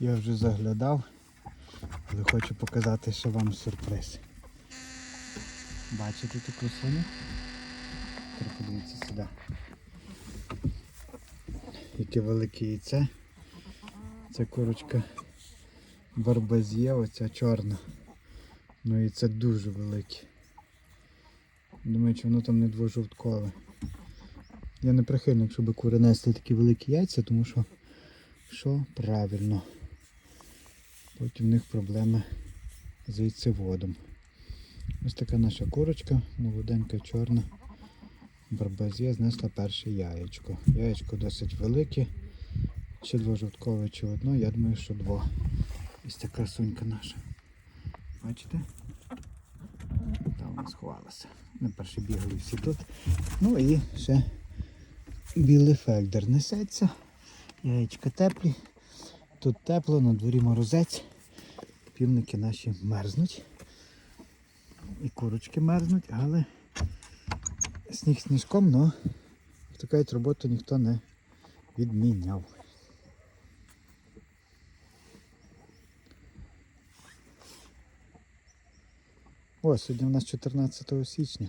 Я вже заглядав, але хочу показати ще вам сюрприз. Бачите ту красуню? Тепер подивіться сюди. Яке велике яйце. Це курочка барбазє, оця чорна. Ну і це дуже велике. Думаю, чи воно там не двожовткове. Я не прихильник, щоб кури несли такі великі яйця, тому що що правильно. Потім в них проблеми з яйцеводом. Ось така наша курочка, молоденька, чорна. Барбазія знесла перше яєчко. Яєчко досить велике. Чи двожовткове, чи одно, я думаю, що два. Ось така сунька наша. Бачите? Там вона сховалася. Ми перші бігали всі тут. Ну і ще білий фельдер несеться. Яєчка теплі. Тут тепло, на дворі морозець. Півники наші мерзнуть. І курочки мерзнуть, але сніг сніжком, але таку роботу ніхто не відміняв. О, сьогодні у нас 14 січня.